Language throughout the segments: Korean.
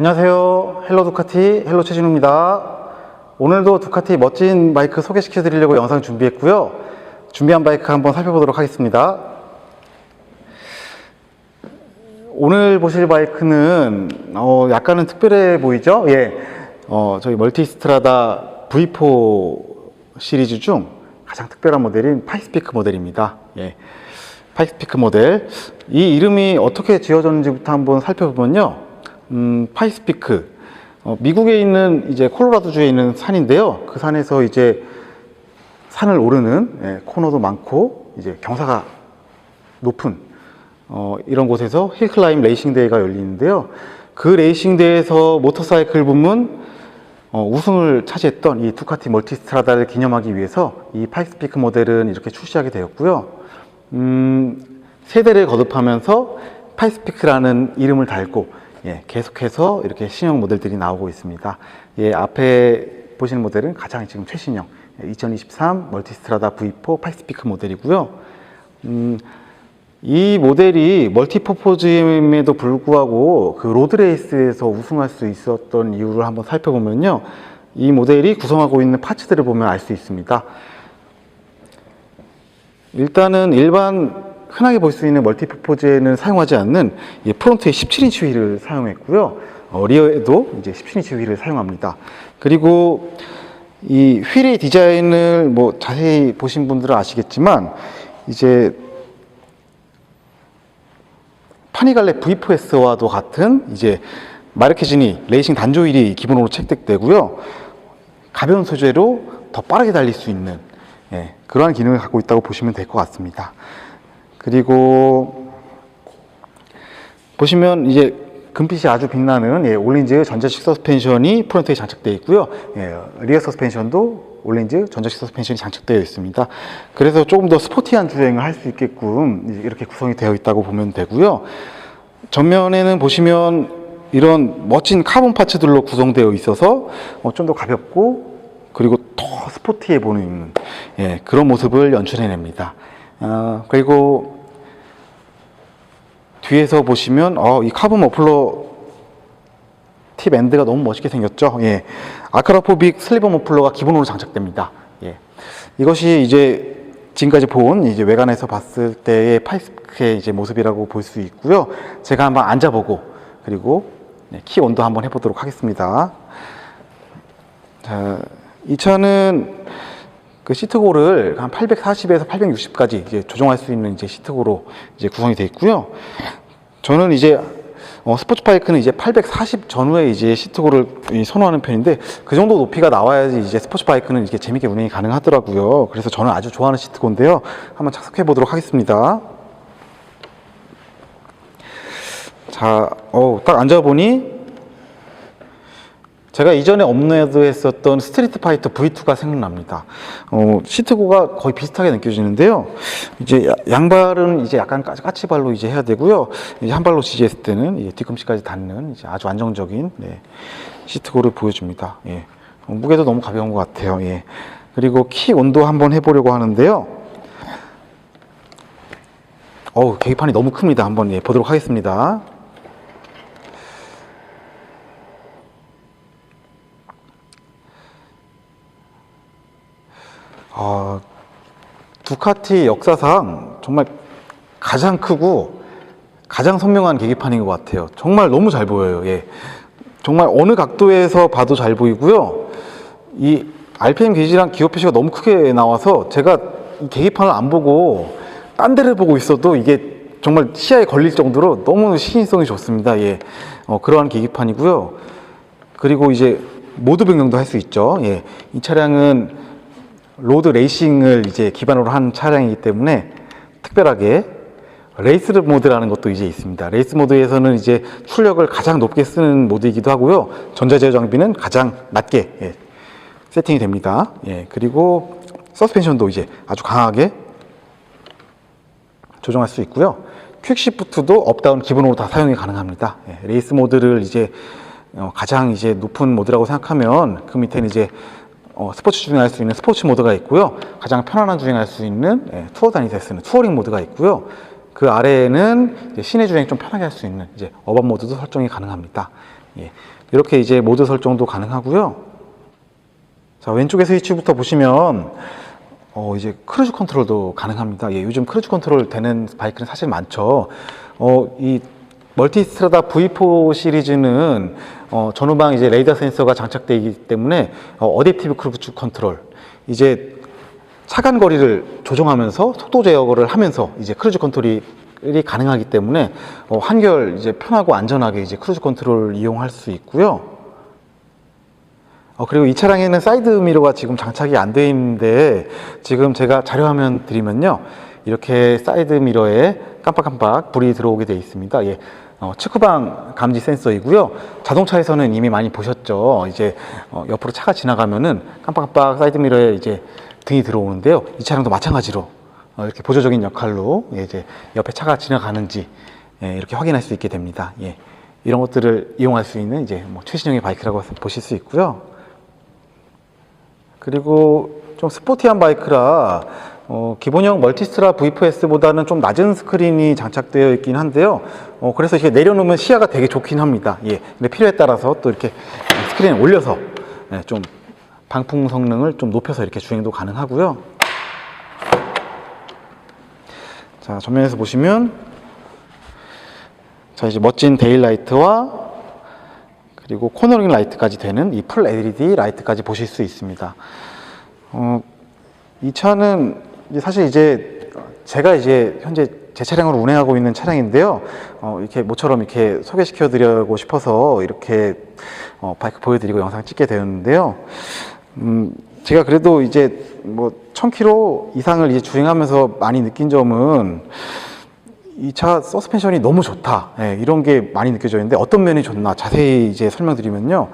안녕하세요. 헬로 두카티 헬로 최진우입니다. 오늘도 두카티 멋진 바이크 소개시켜 드리려고 영상 준비했고요. 준비한 바이크 한번 살펴보도록 하겠습니다. 오늘 보실 바이크는 어, 약간은 특별해 보이죠? 예. 어, 저희 멀티스트라다 V4 시리즈 중 가장 특별한 모델인 파이스피크 모델입니다. 예. 파이스피크 모델. 이 이름이 어떻게 지어졌는지부터 한번 살펴보면요. 음, 파이스피크. 어, 미국에 있는 이제 콜로라도 주에 있는 산인데요. 그 산에서 이제 산을 오르는 예, 코너도 많고 이제 경사가 높은 어, 이런 곳에서 힐클라임 레이싱 대회가 열리는데요. 그 레이싱 대회에서 모터사이클 부문 어, 우승을 차지했던 이 두카티 멀티스트라다를 기념하기 위해서 이 파이스피크 모델은 이렇게 출시하게 되었고요. 음, 세대를 거듭하면서 파이스피크라는 이름을 달고 예, 계속해서 이렇게 신형 모델들이 나오고 있습니다. 예, 앞에 보시는 모델은 가장 지금 최신형 2023 멀티스트라다 V4 파이스피크 모델이고요. 음, 이 모델이 멀티퍼포즈임에도 불구하고 그 로드레이스에서 우승할 수 있었던 이유를 한번 살펴보면요. 이 모델이 구성하고 있는 파츠들을 보면 알 수 있습니다. 일단은 일반 흔하게 볼 수 있는 멀티퍼포즈에는 사용하지 않는 이 프론트에 17인치 휠을 사용했고요. 어, 리어에도 이제 17인치 휠을 사용합니다. 그리고 이 휠의 디자인을 뭐 자세히 보신 분들은 아시겠지만 이제 파니갈레 V4S와도 같은 이제 마르케지니 레이싱 단조 휠이 기본으로 채택되고요. 가벼운 소재로 더 빠르게 달릴 수 있는 예, 그러한 기능을 갖고 있다고 보시면 될 것 같습니다. 그리고 보시면 이제 금빛이 아주 빛나는 예, 올린즈 전자식 서스펜션이 프론트에 장착되어 있고요. 예, 리어 서스펜션도 올린즈 전자식 서스펜션이 장착되어 있습니다. 그래서 조금 더 스포티한 주행을 할 수 있게끔 이렇게 구성이 되어 있다고 보면 되고요. 전면에는 보시면 이런 멋진 카본 파츠들로 구성되어 있어서 어, 좀더 가볍고 그리고 더 스포티해 보이는 예, 그런 모습을 연출해냅니다. 어, 그리고 뒤에서 보시면 어, 이 카본 머플러 팁 엔드가 너무 멋있게 생겼죠. 예. 아크라포빅 슬리버 머플러가 기본으로 장착됩니다. 예. 이것이 이제 지금까지 본 이제 외관에서 봤을 때의 파이스크의 이제 모습이라고 볼 수 있고요. 제가 한번 앉아보고 그리고 네, 키 온도 한번 해보도록 하겠습니다. 자, 이 차는 그 시트고를 한 840에서 860까지 이제 조정할 수 있는 이제 시트고로 이제 구성이 되어 있고요. 저는 이제 어, 스포츠 바이크는 이제 840 전후에 이제 시트고를 이 선호하는 편인데 그 정도 높이가 나와야지 이제 스포츠 바이크는 이렇게 재밌게 운행이 가능하더라고요. 그래서 저는 아주 좋아하는 시트고인데요. 한번 착석해 보도록 하겠습니다. 자, 어, 딱 앉아보니 제가 이전에 업로드 했었던 스트리트 파이터 V2가 생각납니다. 어, 시트고가 거의 비슷하게 느껴지는데요. 이제 야- 양발은 이제 약간 까치- 까치발로 이제 해야 되고요. 이제 한 발로 지지했을 때는 뒤꿈치까지 닿는 이제 아주 안정적인 네, 시트고를 보여줍니다. 예. 어, 무게도 너무 가벼운 것 같아요. 예. 그리고 키 온도 한번 해보려고 하는데요. 어우, 계기판이 너무 큽니다. 한번 예, 보도록 하겠습니다. 아, 두카티 역사상 정말 가장 크고 가장 선명한 계기판인 것 같아요. 정말 너무 잘 보여요. 예. 정말 어느 각도에서 봐도 잘 보이고요. 이 RPM 게이지랑 기호 표시가 너무 크게 나와서 제가 이 계기판을 안 보고 딴 데를 보고 있어도 이게 정말 시야에 걸릴 정도로 너무 시인성이 좋습니다. 예. 어, 그러한 계기판이고요. 그리고 이제 모드 변경도 할 수 있죠. 예. 이 차량은 로드 레이싱을 이제 기반으로 한 차량이기 때문에 특별하게 레이스 모드라는 것도 이제 있습니다. 레이스 모드에서는 이제 출력을 가장 높게 쓰는 모드이기도 하고요. 전자제어 장비는 가장 낮게 예, 세팅이 됩니다. 예, 그리고 서스펜션도 이제 아주 강하게 조정할 수 있고요. 퀵시프트도 업다운 기본으로 다 사용이 가능합니다. 예, 레이스 모드를 이제 어, 가장 이제 높은 모드라고 생각하면 그 밑에는 이제 어, 스포츠 주행할 수 있는 스포츠 모드가 있고요. 가장 편안한 주행할 수 있는 예, 투어 때 쓰는 투어링 모드가 있고요. 그 아래에는 시내 주행 좀 편하게 할 수 있는 이제 어반 모드도 설정이 가능합니다. 예. 이렇게 이제 모드 설정도 가능하고요. 자, 왼쪽에 스위치부터 보시면 어, 이제 크루즈 컨트롤도 가능합니다. 예, 요즘 크루즈 컨트롤 되는 바이크는 사실 많죠. 어, 이 멀티스트라다 V4 시리즈는 어, 전후방 이제 레이더 센서가 장착되어 있기 때문에 어, 어댑티브 크루즈 컨트롤 이제 차간 거리를 조정하면서 속도 제어를 하면서 이제 크루즈 컨트롤이 가능하기 때문에 어, 한결 이제 편하고 안전하게 이제 크루즈 컨트롤을 이용할 수 있고요. 어, 그리고 이 차량에는 사이드 미러가 지금 장착이 안 되어 있는데 지금 제가 자료화면 드리면요. 이렇게 사이드 미러에 깜빡깜빡 불이 들어오게 되어 있습니다. 예. 어, 측후방 감지 센서이고요. 자동차에서는 이미 많이 보셨죠. 이제 어, 옆으로 차가 지나가면은 깜빡깜빡 사이드 미러에 이제 등이 들어오는데요. 이 차량도 마찬가지로 어, 이렇게 보조적인 역할로 예, 이제 옆에 차가 지나가는지 예, 이렇게 확인할 수 있게 됩니다. 예. 이런 것들을 이용할 수 있는 이제 뭐 최신형의 바이크라고 보실 수 있고요. 그리고 좀 스포티한 바이크라 어, 기본형 멀티스트라 V4S보다는 좀 낮은 스크린이 장착되어 있긴 한데요. 어, 그래서 이렇게 내려놓으면 시야가 되게 좋긴 합니다. 예. 근데 필요에 따라서 또 이렇게 스크린을 올려서 예, 좀 방풍 성능을 좀 높여서 이렇게 주행도 가능하고요. 자, 전면에서 보시면 자, 이제 멋진 데일라이트와 그리고 코너링 라이트까지 되는 이 풀 LED 라이트까지 보실 수 있습니다. 어, 이 차는 사실 이제 제가 이제 현재 제 차량으로 운행하고 있는 차량인데요. 어, 이렇게 모처럼 이렇게 소개시켜 드리고 싶어서 이렇게 어, 바이크 보여드리고 영상 찍게 되었는데요. 음, 제가 그래도 이제 뭐 1000km 이상을 이제 주행하면서 많이 느낀 점은 이 차 서스펜션이 너무 좋다. 예, 이런 게 많이 느껴졌는데 어떤 면이 좋나 자세히 이제 설명드리면요.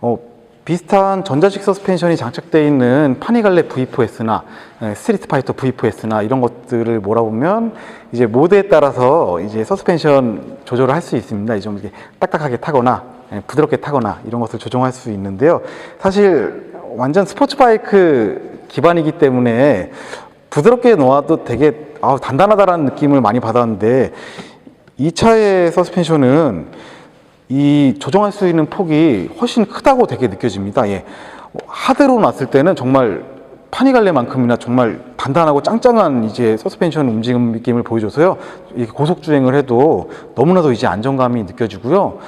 어, 비슷한 전자식 서스펜션이 장착되어 있는 파니갈레 V4S나 예, 스트리트 파이터 V4S나 이런 것들을 몰아보면 이제 모드에 따라서 이제 서스펜션 조절을 할 수 있습니다. 좀 이렇게 딱딱하게 타거나 예, 부드럽게 타거나 이런 것을 조정할 수 있는데요. 사실 완전 스포츠 바이크 기반이기 때문에 부드럽게 놓아도 되게 아, 단단하다라는 느낌을 많이 받았는데 이 차의 서스펜션은 이 조정할 수 있는 폭이 훨씬 크다고 되게 느껴집니다. 예. 하드로 놨을 때는 정말 파니갈레만큼이나 정말 단단하고 짱짱한 이제 서스펜션 움직임 느낌을 보여줘서요. 고속 주행을 해도 너무나도 이제 안정감이 느껴지고요.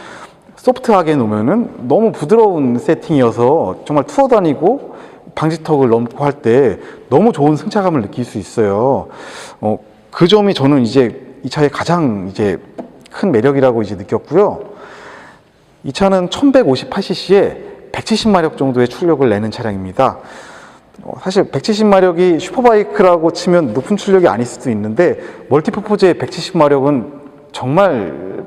소프트하게 놓으면은 너무 부드러운 세팅이어서 정말 투어 다니고 방지턱을 넘고 할 때 너무 좋은 승차감을 느낄 수 있어요. 어, 그 점이 저는 이제 이 차의 가장 이제 큰 매력이라고 이제 느꼈고요. 이 차는 1158cc에 170마력 정도의 출력을 내는 차량입니다. 어, 사실 170마력이 슈퍼바이크라고 치면 높은 출력이 아닐 수도 있는데 멀티퍼포즈의 170마력은 정말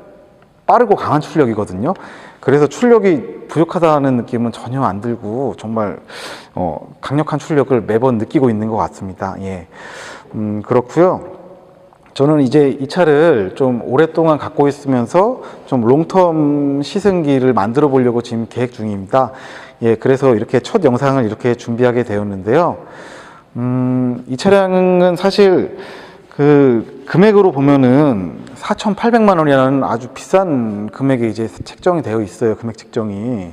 빠르고 강한 출력이거든요. 그래서 출력이 부족하다는 느낌은 전혀 안 들고 정말 어, 강력한 출력을 매번 느끼고 있는 것 같습니다. 예, 음, 그렇고요. 저는 이제 이 차를 좀 오랫동안 갖고 있으면서 좀 롱텀 시승기를 만들어 보려고 지금 계획 중입니다. 예, 그래서 이렇게 첫 영상을 이렇게 준비하게 되었는데요. 음, 이 차량은 사실 그 금액으로 보면은 4,800만 원이라는 아주 비싼 금액에 이제 책정이 되어 있어요. 금액 책정이.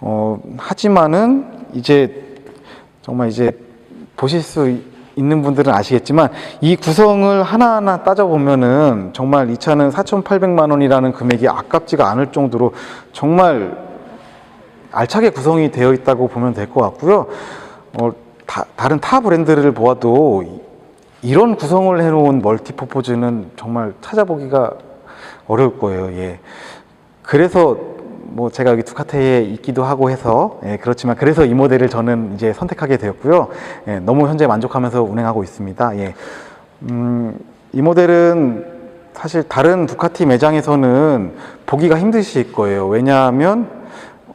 어, 하지만은 이제 정말 이제 보실 수 있는 분들은 아시겠지만 이 구성을 하나하나 따져보면은 정말 이 차는 4,800만 원이라는 금액이 아깝지가 않을 정도로 정말 알차게 구성이 되어 있다고 보면 될 것 같고요. 어, 다, 다른 타 브랜드를 보아도 이- 이런 구성을 해놓은 멀티퍼포즈는 정말 찾아보기가 어려울 거예요. 예. 그래서 뭐 제가 여기 두카테에 있기도 하고 해서 예, 그렇지만 그래서 이 모델을 저는 이제 선택하게 되었고요. 예, 너무 현재 만족하면서 운행하고 있습니다. 예. 음, 이 모델은 사실 다른 두카티 매장에서는 보기가 힘드실 거예요. 왜냐하면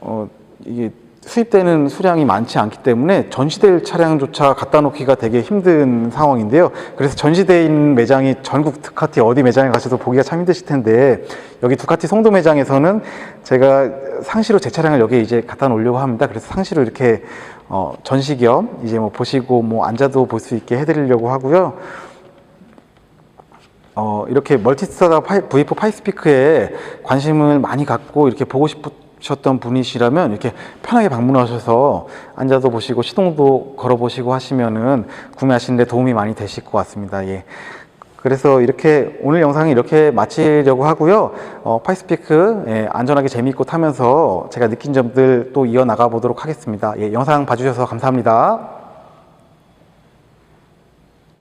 어, 이게 수입되는 수량이 많지 않기 때문에 전시될 차량조차 갖다 놓기가 되게 힘든 상황인데요. 그래서 전시되어 있는 매장이 전국 두카티 어디 매장에 가셔도 보기가 참 힘드실 텐데 여기 두카티 송도 매장에서는 제가 상시로 제 차량을 여기 이제 갖다 놓으려고 합니다. 그래서 상시로 이렇게 어, 전시 겸 이제 뭐 보시고 뭐 앉아도 볼 수 있게 해드리려고 하고요. 어, 이렇게 멀티스타다 파이, V4 파이스피크에 관심을 많이 갖고 이렇게 보고 싶으 셨던 분이시라면 이렇게 편하게 방문하셔서 앉아도 보시고 시동도 걸어 보시고 하시면은 구매하시는데 도움이 많이 되실 것 같습니다. 예. 그래서 이렇게 오늘 영상이 이렇게 마치려고 하고요. 어, 파이스피크 예, 안전하게 재미있고 타면서 제가 느낀 점들 또 이어나가 보도록 하겠습니다. 예, 영상 봐주셔서 감사합니다.